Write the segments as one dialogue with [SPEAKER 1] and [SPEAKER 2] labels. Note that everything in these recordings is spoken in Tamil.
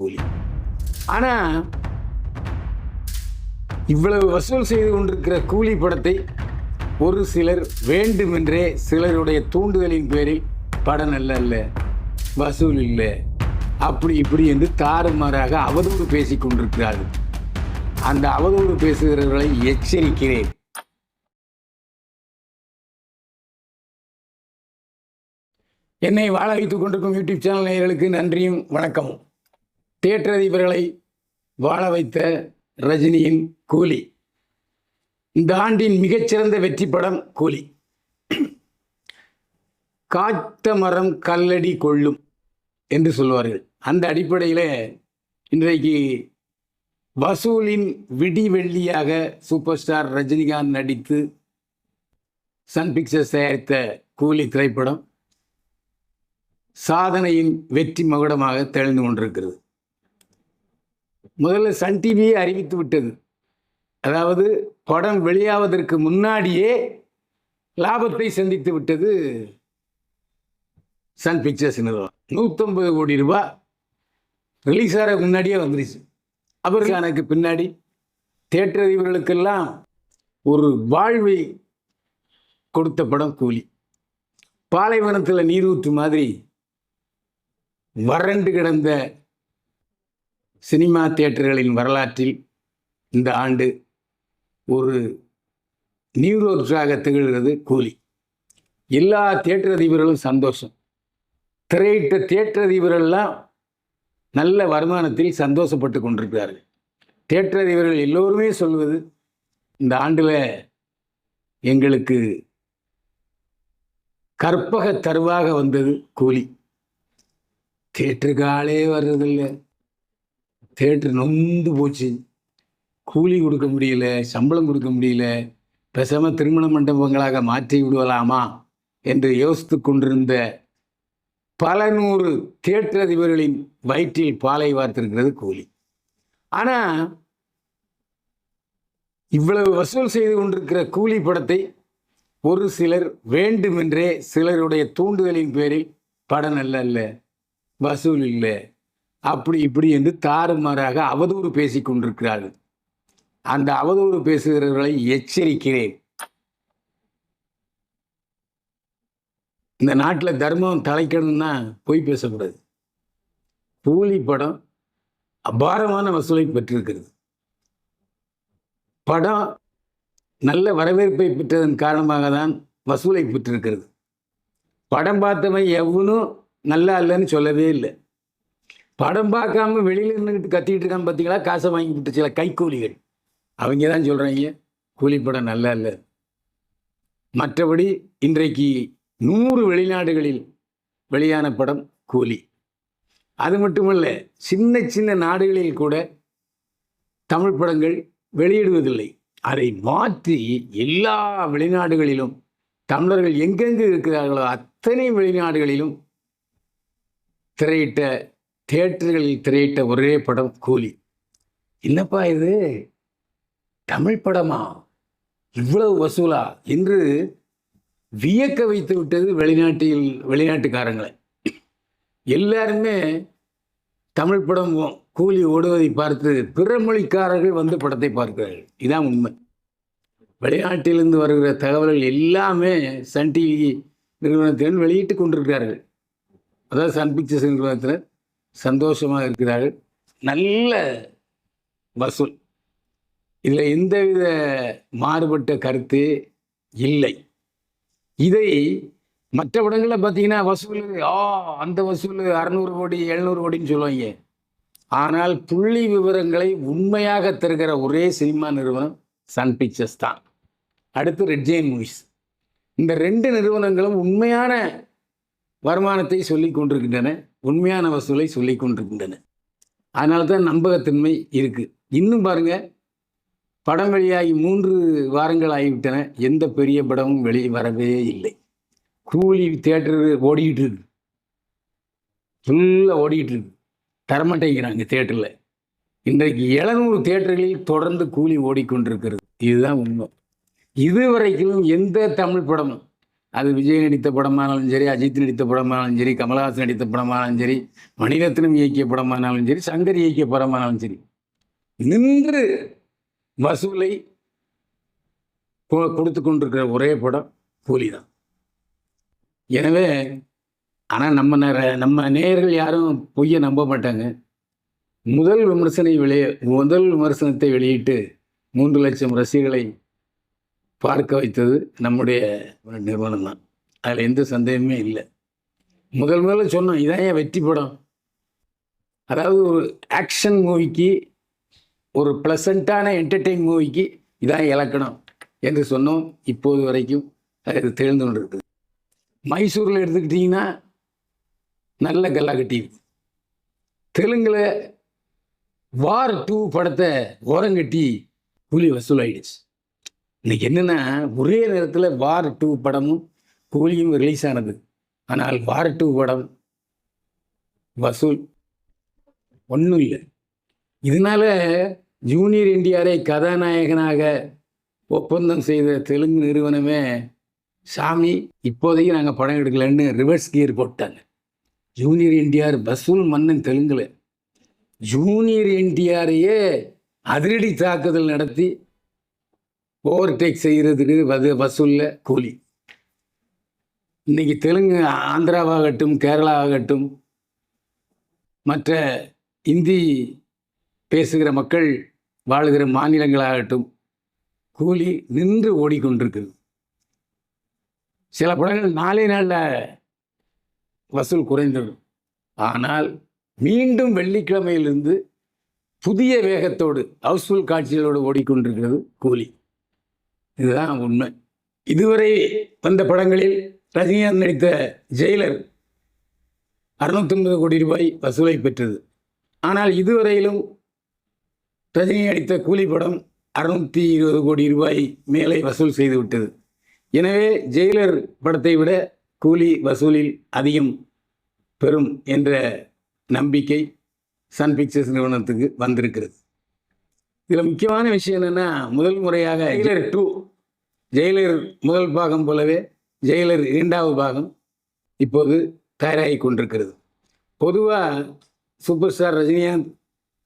[SPEAKER 1] கூலி. ஆனா இவ்வளவு வசூல் செய்து கொண்டிருக்கிற கூலி படத்தை ஒரு சிலர் வேண்டுமென்றே சிலருடைய தூண்டுதலின் பேரில் படம் நல்ல அல்ல வசூல் இல்லை. அப்படி இப்படி என்று தாறுமாறாக அவதூறு பேசிக் கொண்டிருக்கிறார்கள். அந்த அவதூறு பேசுகிறவர்களை எச்சரிக்கிறேன். என்னை வாழ வைத்துக் கொண்டிருக்கும் யூடியூப் சேனல் நேயர்களுக்கு நன்றியும் வணக்கமும். தியேட்டர் அதிபர்களை வாழ வைத்த ரஜினியின் கூலி. இந்த ஆண்டின் மிகச்சிறந்த வெற்றி படம் கூலி. காத்த மரம் கல்லடி கொள்ளும் என்று சொல்வார்கள். அந்த அடிப்படையில் இன்றைக்கு வசூலின் விடி வெள்ளியாக சூப்பர் ஸ்டார் ரஜினிகாந்த் நடித்து சன் பிக்சர்ஸ் தயாரித்த கூலி திரைப்படம் சாதனையின் வெற்றி மகுடமாக திகழ்ந்து கொண்டிருக்கிறது. முதல்ல சன் டிவியே அறிவித்து விட்டது. அதாவது படம் வெளியாவதற்கு முன்னாடியே லாபத்தை சந்தித்து விட்டது சன் பிக்சர்ஸ் நிறுவனம் நூற்றம்பது கோடி ரூபாய் ரிலீஸ் ஆக முன்னாடியே வந்துருச்சு. அவருக்கு எனக்கு பின்னாடி தேட்டர் அதிபர்களுக்கெல்லாம் ஒரு வாழ்வை கொடுத்த படம் கூலி. பாலைவனத்தில் நீரூற்று மாதிரி வறண்டு கிடந்த சினிமா தியேட்டர்களின் வரலாற்றில் இந்த ஆண்டு ஒரு நீரூற்றாக திகழ்கிறது கூலி. எல்லா தியேட்டர் அதிபர்களும் சந்தோஷம். திரையிட்ட தியேட்டர் அதிபர்கள்லாம் நல்ல வருமானத்தில் சந்தோஷப்பட்டு கொண்டிருக்கிறார்கள். தியேட்டர் அதிபர்கள் எல்லோருமே சொல்வது இந்த ஆண்டில் எங்களுக்கு கற்பக தருவாக வந்தது கூலி. தேட்டருக்கு ஆளே வர்றதில்லை. தேட்டர் நொந்து போச்சு. கூலி கொடுக்க முடியல சம்பளம் கொடுக்க முடியல. பேசாம திருமண மண்டபங்களாக மாற்றி விடுவலாமா என்று யோசித்து கொண்டிருந்த பல நூறு தேட்டர் அதிபர்களின் வயிற்றில் பாலை வார்த்திருக்கிறது கூலி. ஆனா இவ்வளவு வசூல் செய்து கொண்டிருக்கிற கூலி படத்தை ஒரு சிலர் வேண்டுமென்றே சிலருடைய தூண்டுதலின் பேரில் படம் நல்ல இல்லை வசூல் இல்லை. அப்படி இப்படி என்று தாறுமாறாக அவதூறு பேசிக் கொண்டிருக்கிறார்கள். அந்த அவதூறு பேசுகிறவர்களை எச்சரிக்கிறேன். இந்த நாட்டில் தர்மம் தலைக்கணும்னா பொய் பேசக்கூடாது. கூலி படம் அபாரமான வசூலை பெற்றிருக்கிறது. படம் நல்ல வரவேற்பை பெற்றதன் காரணமாக தான் வசூலை பெற்றிருக்கிறது. படம் பார்த்தவன் எவனும் நல்லா இல்லைன்னு சொல்லவே இல்லை. படம் பார்க்காம வெளியில் இருந்துக்கிட்டு கத்திக்கிட்டு இருக்கான் பார்த்தீங்களா? காசை வாங்கி விட்டு சில கைக்கூலிகள். அவங்க தான் சொல்கிறாங்க கூலி படம் நல்லா இல்லை. மற்றபடி இன்றைக்கு நூறு வெளிநாடுகளில் வெளியான படம் கூலி. அது மட்டுமல்ல சின்ன சின்ன நாடுகளில் கூட தமிழ் படங்கள் வெளியிடுவதில்லை. அதை மாற்றி எல்லா வெளிநாடுகளிலும் தமிழர்கள் எங்கெங்கு இருக்கிறார்களோ அத்தனை வெளிநாடுகளிலும் திரையிட்ட தியேட்டர்களில் திரையிட்ட ஒரே படம் கூலி. என்னப்பா இது? தமிழ் படமா? இவ்வளவு வசூலா? என்று வியக்க வைத்து விட்டது வெளிநாட்டில் வெளிநாட்டுக்காரங்களை. எல்லாருமே தமிழ் படம் கூலி ஓடுவதை பார்த்து பிற மொழிக்காரர்கள் வந்து படத்தை பார்க்கிறார்கள். இதுதான் உண்மை. வெளிநாட்டிலிருந்து வருகிற தகவல்கள் எல்லாமே சன் டிவி நிறுவனத்தினர் வெளியிட்டு கொண்டிருக்கிறார்கள். அதாவது சன் பிக்சர்ஸ் நிறுவனத்தினர். சந்தோஷமாக இருக்கிறார்கள். நல்ல வசூல். இதில் எந்தவித மாறுபட்ட கருத்து இல்லை. இதை மற்ற படங்களில் பார்த்தீங்கன்னா வசூல் ஆ அந்த வசூல் அறநூறு கோடி எழுநூறு கோடின்னு சொல்லுவாங்க. ஆனால் புள்ளி விவரங்களை உண்மையாக தருகிற ஒரே சினிமா நிறுவனம் சன் பிக்சர்ஸ் தான். அடுத்து ரெட் ஜெயின் மூவிஸ். இந்த ரெண்டு நிறுவனங்களும் உண்மையான வருமானத்தை சொல்லி கொண்டிருக்கின்றன. உண்மையான வசூலை சொல்லி கொண்டிருக்கின்றன. அதனால தான் நம்பகத்தன்மை இருக்குது இன்னும் பாருங்க படம் வெளியாகி மூன்று வாரங்கள் ஆகிவிட்டன. எந்த பெரிய படமும் வெளியே வரவே இல்லை. கூலி தேட்டரு ஓடிக்கிட்டு இருக்கு. ஃபுல்லாக ஓடிக்கிட்டு இருக்கு. தரமாட்டேங்கிறாங்க தேட்டரில் இன்றைக்கு எழுநூறு தேட்டர்களில் தொடர்ந்து கூலி ஓடிக்கொண்டிருக்கிறது. இதுதான் உண்மை. இதுவரைக்கும் எந்த தமிழ் படமும் அது விஜய் நடித்த படமானாலும் சரி அஜித் நடித்த படமானாலும் சரி கமலஹாசன் நடித்த படமானாலும் சரி மணிரத்னம் இயக்கிய படமானாலும் சரி சங்கர் இயக்கிய படமானாலும் சரி. நின்று வசூலை கொ- கொடுத்து கொண்டிருக்கிற ஒரே படம் கூலி தான் எனவே ஆனால் நம்ம நேர- நம்ம நேயர்கள் யாரும் பொய்யை நம்ப மாட்டாங்க. முதல் விமர்சனை வெளியே முதல் விமர்சனத்தை வெளியிட்டு மூன்று லட்சம் ரசிகர்களை பார்க்க வைத்தது நம்முடைய ஒரு நிறுவனம் தான் அதில் எந்த சந்தேகமே இல்லை. முதல் முதல்ல சொன்னோம் இதான் என் வெற்றி படம்? அதாவது ஒரு ஆக்ஷன் மூவிக்கு ஒரு ப்ளசண்ட்டான என்டர்டெயின் மூவிக்கு இதான் இலக்கணம் என்று சொன்னோம். இப்போது வரைக்கும் அது தெரிந்து கொண்டு இருக்குது மைசூரில் எடுத்துக்கிட்டிங்கன்னா நல்ல கல்லாக்கட்டி கட்டியிருக்கு தெலுங்கில் வார் டூ படத்தை ஓரங்கட்டி புலி வசூலாயிடுச்சு. இன்னைக்கு என்னென்னா ஒரே நேரத்தில் வார் டூ படமும் கூலியும் ரிலீஸ் ஆனது. ஆனால் வார் டூ படம் வசூல் ஒன்றும் இல்லை. இதனால ஜூனியர் என்டிஆரை கதாநாயகனாக ஒப்பந்தம் செய்த தெலுங்கு நிறுவனமே சாமி இப்போதைக்கு நாங்கள் படம் எடுக்கலன்னு ரிவர்ஸ் கியர் போட்டாங்க. ஜூனியர் என்டிஆர் வசூல் மன்னன் தெலுங்கில். ஜூனியர் என்டிஆரையே அதிரடி தாக்குதல் நடத்தி ஓவர்டேக் செய்கிறதுக்கு வது வசூலில் கூலி. இன்றைக்கி தெலுங்கு ஆந்திராவாகட்டும் கேரளாவாகட்டும் மற்ற இந்தி பேசுகிற மக்கள் வாழுகிற மாநிலங்களாகட்டும் கூலி நின்று ஓடிக்கொண்டிருக்குது. சில படங்கள் நாளே நாளில் வசூல் குறைந்துவிடும். ஆனால் மீண்டும் வெள்ளிக்கிழமையிலிருந்து புதிய வேகத்தோடு ஹவுஸ்ஃபுல் காட்சிகளோடு ஓடிக்கொண்டிருக்கிறது கூலி. இதுதான் உண்மை. இதுவரை வந்த படங்களில் ரஜினிகாந்த் நடித்த ஜெயிலர் அறுநூத்தொன்பது கோடி ரூபாய் வசூலை பெற்றது. ஆனால் இதுவரையிலும் ரஜினி நடித்த கூலி படம் அறுநூற்றி இருபது கோடி ரூபாய் மேலே வசூல் செய்துவிட்டது எனவே ஜெயிலர் படத்தை விட கூலி வசூலில் அதிகம் பெறும் என்ற நம்பிக்கை சன் பிக்சர்ஸ் நிறுவனத்துக்கு வந்திருக்கிறது. இதில் முக்கியமான விஷயம் என்னென்னா முதல் முறையாக ஜெயிலர். டூ ஜெயிலர் முதல் பாகம் போலவே ஜெயிலர் இரண்டாவது பாகம் இப்போது தயாராகி கொண்டிருக்கிறது. பொதுவாக சூப்பர் ஸ்டார் ரஜினிகாந்த்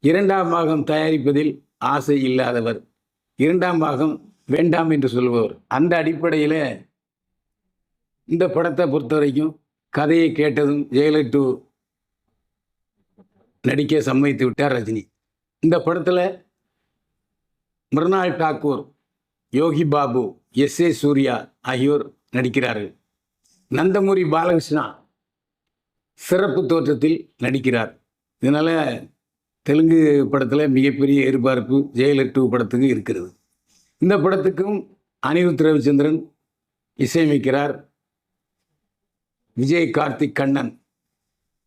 [SPEAKER 1] இரண்டாம் பாகம் தயாரிப்பதில் ஆசை இல்லாதவர் இரண்டாம் பாகம் வேண்டாம் என்று சொல்பவர் அந்த அடிப்படையில் இந்த படத்தை பொறுத்த வரைக்கும் கதையை கேட்டதும் ஜெயலலிதா டூ நடிக்க சம்மதித்து விட்டார் ரஜினி. இந்த படத்தில் மிருனால் டாக்கூர் யோகி பாபு எஸ் ஏ சூர்யா ஆகியோர் நடிக்கிறார்கள். நந்தமுரி பாலகிருஷ்ணா சிறப்பு தோற்றத்தில் நடிக்கிறார். இதனால் தெலுங்கு படத்தில் மிகப்பெரிய எதிர்பார்ப்பு ஜெயலலிதா டூ படத்துக்கு இருக்கிறது. இந்த படத்துக்கும் அனிருத் ரவிச்சந்திரன் இசையமைக்கிறார். விஜய் கார்த்திக் கண்ணன்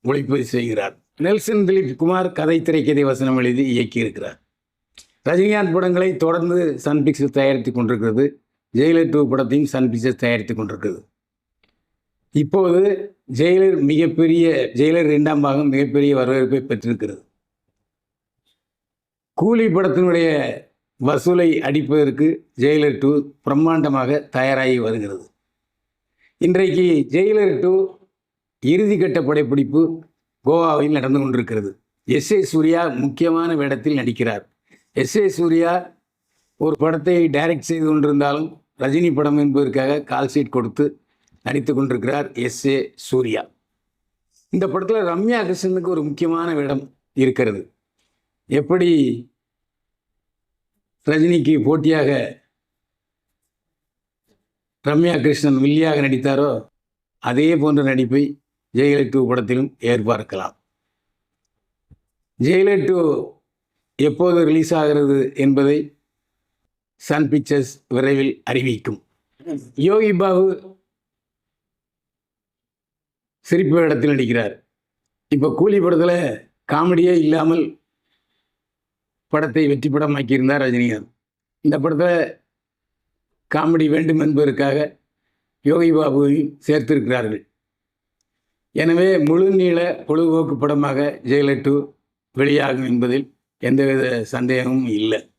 [SPEAKER 1] ஒளிப்பதிவு செய்கிறார். நெல்சன் திலீப் குமார் கதை திரைக்கதை வசனம் எழுதி இயக்கியிருக்கிறார். ரஜினிகாந்த் படங்களை தொடர்ந்து சன் பிக்சர்ஸ் தயாரித்து கொண்டிருக்கிறது. ஜெயிலர் டூ படத்தையும் சன் பிக்சர்ஸ் தயாரித்து கொண்டிருக்கிறது. இப்போது ஜெயிலர் மிகப்பெரிய ஜெயிலர் இரண்டாம் பாகம் மிகப்பெரிய வரவேற்பை பெற்றிருக்கிறது. கூலி படத்தினுடைய வசூலை அடிப்பதற்கு ஜெயிலர் டூ பிரம்மாண்டமாக தயாராகி வருகிறது. இன்றைக்கு ஜெயிலர் டூ இறுதிக்கட்ட படைப்பிடிப்பு கோவாவில் நடந்து கொண்டிருக்கிறது. எஸ் ஏ சூர்யா முக்கியமான வேடத்தில் நடிக்கிறார். எஸ் ஏ சூர்யா ஒரு படத்தை டைரக்ட் செய்து கொண்டிருந்தாலும் ரஜினி படம் என்பதற்காக கால் ஷீட் கொடுத்து நடித்து கொண்டிருக்கிறார் எஸ் ஏ சூர்யா. இந்த படத்தில் ரம்யா கிருஷ்ணனுக்கு ஒரு முக்கியமான இடம் இருக்கிறது. எப்படி ரஜினிக்கு போட்டியாக ரம்யா கிருஷ்ணன் வில்லியாக நடித்தாரோ அதே போன்ற நடிப்பை ஜெயலலிட்டு படத்திலும் எதிர்பார்க்கலாம். ஜெயலலிட்டு எப்போது ரிலீஸ் ஆகிறது என்பதை சன் பிக்சர்ஸ் விரைவில் அறிவிக்கும். யோகி பாபு சிரிப்பு இடத்தில் நடிக்கிறார். இப்போ கூலி படத்தில் காமெடியே இல்லாமல் படத்தை வெற்றி படமாக்கியிருந்தார் ரஜினிகாந்த் இந்த படத்தில் காமெடி வேண்டும் என்பதற்காக யோகி பாபுவையும் சேர்த்திருக்கிறார்கள். எனவே முழுநீள பொழுதுபோக்கு படமாக ஜெயலட்டு வெளியாகும் என்பதில் எந்தவித சந்தேகமும் இல்லை.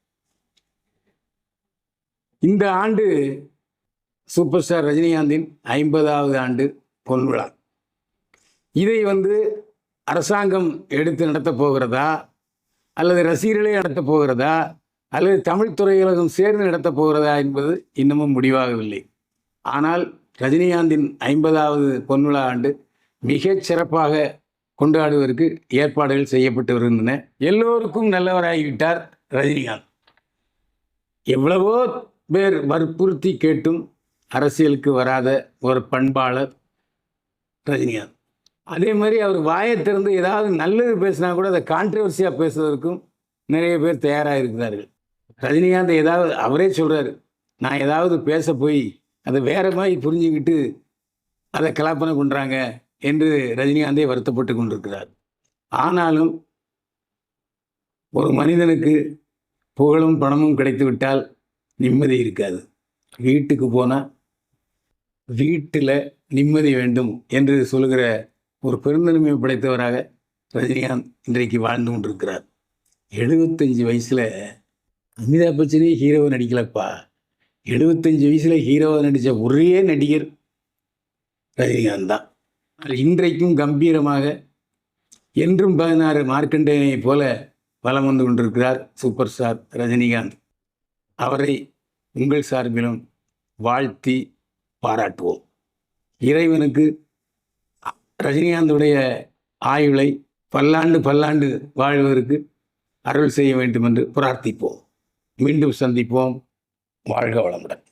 [SPEAKER 1] இந்த ஆண்டு சூப்பர் ஸ்டார் ரஜினிகாந்தின் ஐம்பதாவது ஆண்டு பொன் விழா. இதை வந்து அரசாங்கம் எடுத்து நடத்தப் போகிறதா? அல்லது ரசிகர்களே நடத்தப் போகிறதா? அல்லது தமிழ் துறையுலகம் சேர்ந்து நடத்தப் போகிறதா என்பது இன்னமும் முடிவாகவில்லை. ஆனால் ரஜினிகாந்தின் ஐம்பதாவது பொன்விழா ஆண்டு மிகச் சிறப்பாக கொண்டாடுவதற்கு ஏற்பாடுகள் செய்யப்பட்டு வருகின்றன. எல்லோருக்கும் நல்லவராகிவிட்டார் ரஜினிகாந்த். எவ்வளவோ பேர் வற்புறுத்தி கேட்டும் அரசியலுக்கு வராத ஒரு பண்பாளர் ரஜினிகாந்த். அதே மாதிரி அவர் வாயை திறந்து ஏதாவது நல்லது பேசினா கூட அதை கான்ட்ரவர்சியாக பேசுவதற்கும் நிறைய பேர் தயாராக இருக்கிறார்கள் ரஜினிகாந்த் ஏதாவது அவரே சொல்கிறாரு நான் ஏதாவது பேச போய் அதை வேற மாதிரி புரிஞ்சுக்கிட்டு அதை கலாப்பனை பண்ணுறாங்க என்று ரஜினிகாந்தே வருத்தப்பட்டு கொண்டிருக்கிறார். ஆனாலும் ஒரு மனிதனுக்கு புகழும் பணமும் கிடைத்து விட்டால் நிம்மதி இருக்காது. வீட்டுக்கு போனால் வீட்டில் நிம்மதி வேண்டும் என்று சொல்லுகிற ஒரு பெருந்தன்மை படைத்தவராக ரஜினிகாந்த் இன்றைக்கு வாழ்ந்து கொண்டிருக்கிறார். எழுபத்தஞ்சு வயசில் அமிதாப் பச்சனே ஹீரோவை நடிக்கலப்பா. எழுபத்தஞ்சு வயசில் ஹீரோவை நடித்த ஒரே நடிகர் ரஜினிகாந்த் தான். இன்றைக்கும் கம்பீரமாக என்றும் பதினாறு மார்க்கண்டேயனைப் போல வலம் வந்து கொண்டிருக்கிறார் சூப்பர் ஸ்டார் ரஜினிகாந்த். அவரை உங்கள் சார்பிலும் வாழ்த்தி பாராட்டுவோம். இறைவனுக்கு ரஜினிகாந்துடைய ஆயுளை பல்லாண்டு பல்லாண்டு வாழ்வதற்கு அருள் செய்ய வேண்டும் என்று பிரார்த்திப்போம். மீண்டும் சந்திப்போம். வாழ்க வளமுடன்.